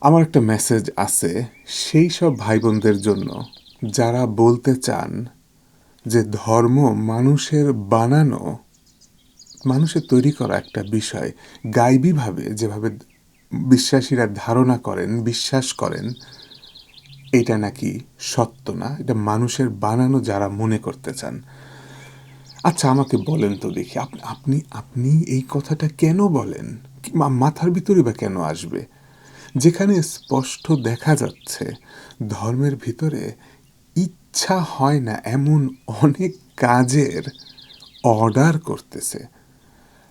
আমার একটা মেসেজ আছে সেই সব ভাই বোনদের জন্য। যারা বলতে চান যে ধর্ম মানুষের বানানো, মানুষের তৈরি করা একটা বিষয়, গাইবীভাবে যেভাবে বিশ্বাসীরা ধারণা করেন, বিশ্বাস করেন, এটা নাকি সত্য না? এটা মানুষের বানানো যারা মনে করতে চান। আচ্ছা আমাকে বলেন তো দেখি আপ- আপনি আপনি এই কথাটা কেন বলেন? মাথার ভিতরে বা কেন আসবে? যেখানে স্পষ্ট দেখা যাচ্ছে, ধর্মের ভিতরে ইচ্ছা হয় না এমন অনেক কাজের অর্ডার করতেছে।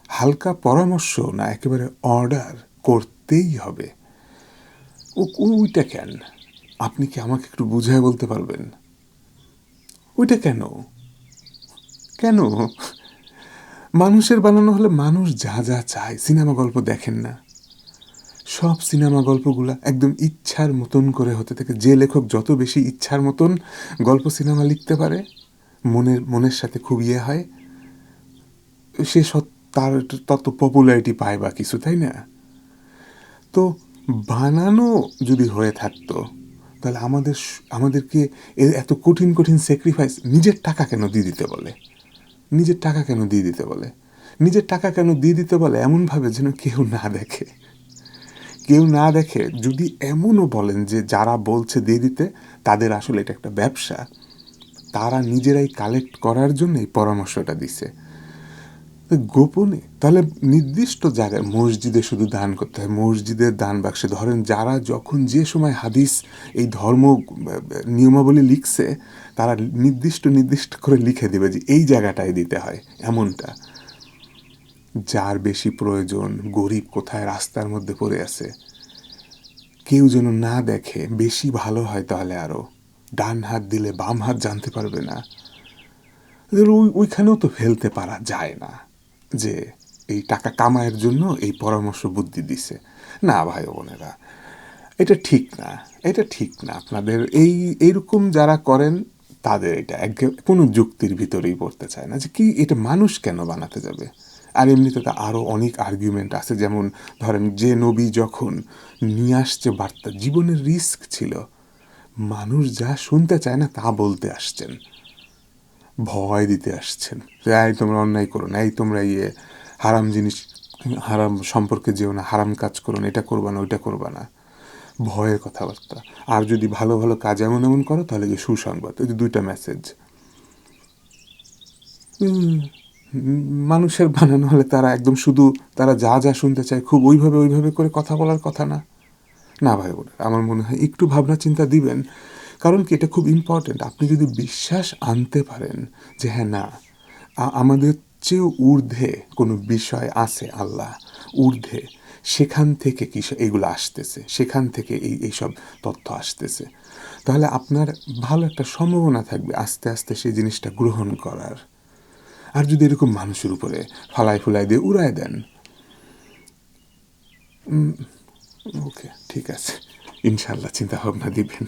হালকা পরামর্শ না, একেবারে অর্ডার করতেই হবে। ও, ওইটা কেন? আপনি কি আমাকে একটু বুঝায় বলতে পারবেন? ওইটা কেন? কেন? মানুষের বানানো হলে মানুষ যা যা চায়, সিনেমা গল্প দেখেন না। সব সিনেমা গল্পগুলা একদম ইচ্ছার মতন করে হতে থাকে। যে লেখক যত বেশি ইচ্ছার মতন গল্প সিনেমা লিখতে পারে, মনের মনের সাথে খুব ইয়ে হয়, সে তার তত পপুলারিটি পায় বা কিছু, তাই না? তো বানানো যদি হয়ে থাকতো, তাহলে আমাদের আমাদেরকে এত কঠিন কঠিন স্যাক্রিফাইস নিজের টাকা কেন দিয়ে দিতে বলে? নিজের টাকা কেন দিয়ে দিতে বলে? নিজের টাকা কেন দিয়ে দিতে বলে? এমনভাবে যেন কেউ না দেখে। কেউ না দেখে যদি এমনও বলেন যে যারা বলছে দিয়ে দিতে তাদের আসলে এটা একটা ব্যবসা, তারা নিজেরাই কালেক্ট করার জন্য এই পরামর্শটা দিছে। গোপনে, তাহলে নির্দিষ্ট জায়গায় মসজিদে শুধু দান করতে হয়, মসজিদের দান বাক্সে। ধরেন যারা যখন যে সময় হাদিস, এই ধর্ম নিয়মাবলী লিখছে, তারা নির্দিষ্ট নির্দিষ্ট করে লিখে দেবে যে এই জায়গাটায় দিতে হয়, এমনটা। যার বেশি প্রয়োজন গরিব কোথায় রাস্তার মধ্যে পড়ে আছে। কেউ যেন না দেখে বেশি ভালো হয় তাহলে আরও। ডান হাত দিলে বাম হাত জানতে পারবে না। ওই ওইখানেও তো ফেলতে পারা যায় না যে এই টাকা কামায়ের জন্য এই পরামর্শ বুদ্ধি দিছে। না, ভাই বোনেরা, এটা ঠিক না, এটা ঠিক না। আপনাদের এই এইরকম যারা করেন, তাদের এটা একে- কোনো যুক্তির ভিতরেই পড়তে চায় না যে কি এটা মানুষ কেন বানাতে যাবে? আর এমনিতে তো আরও অনেক আর্গুমেন্ট আছে। যেমন ধরেন যে নবী যখন নিয়ে আসছে বার্তা, জীবনের রিস্ক ছিল, মানুষ যা শুনতে চায় না তা বলতে আসছেন। ভয় দিতে আসছেন। এই তোমরা অন্যায় করো না, এই তোমরা ইয়ে হারাম জিনিস, হারাম সম্পর্কে যেও না, হারাম কাজ করো না, এটা করবা না, ওইটা করবা না। ভয়ের কথাবার্তা। আর যদি ভালো ভালো কাজ এমন এমন করো, তাহলে যে সুসংবাদ। ওই যে দুইটা মেসেজ মানুষের বানানো হলে তারা একদম শুধু তারা যা যা শুনতে চায় খুব ওইভাবে ওইভাবে করে কথা বলার কথা না। না ভাই আমার মনে হয় একটু ভাবনা চিন্তা দিবেন। কারণ কি এটা খুব ইম্পর্টেন্ট আপনি যদি বিশ্বাস আনতে পারেন যে হ্যাঁ না আমাদের চেয়েও ঊর্ধ্বে কোনো বিষয় আছে আল্লাহ, ঊর্ধ্বে সেখান থেকে কি এগুলো আসতেছে, সেখান থেকে এই এইসব তথ্য আসতেছে। তাহলে আপনার ভালো একটা সম্ভাবনা থাকবে আস্তে আস্তে সেই জিনিসটা গ্রহণ করার। আর যদি এরকম মানুষের উপরে ফালাই ফুলাই দিয়ে উড়ায় দেন? ওকে, ঠিক আছে। ইনশাল্লাহ চিন্তা ভাবনা দিবেন।